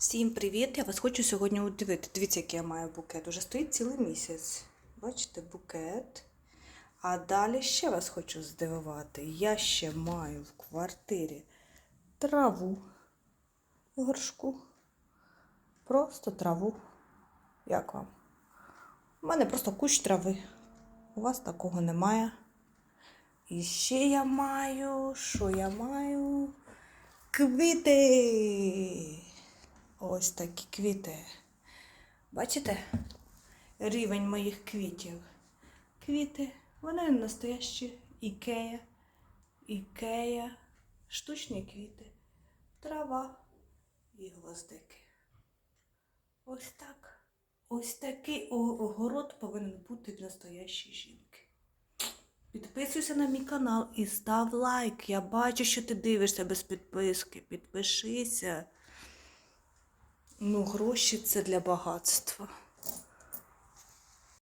Всім привіт! Я вас хочу сьогодні удивити. Дивіться, який я маю букет. Уже стоїть цілий місяць. Бачите, букет. А далі ще вас хочу здивувати. Я ще маю в квартирі траву в горшку. Просто траву. Як вам? У мене просто кущ трави. У вас такого немає. І ще я маю, що я маю? Квіти. Ось такі квіти. Бачите? Рівень моїх квітів. Квіти, вони настоящі. Ікея. Ікея. Штучні квіти. Трава і гвоздики. Ось так. Ось такий огород повинен бути в настоящій жінки. Підписуйся на мій канал і став лайк. Я бачу, що ти дивишся без підписки. Підпишися. Ну, гроші це для багатства.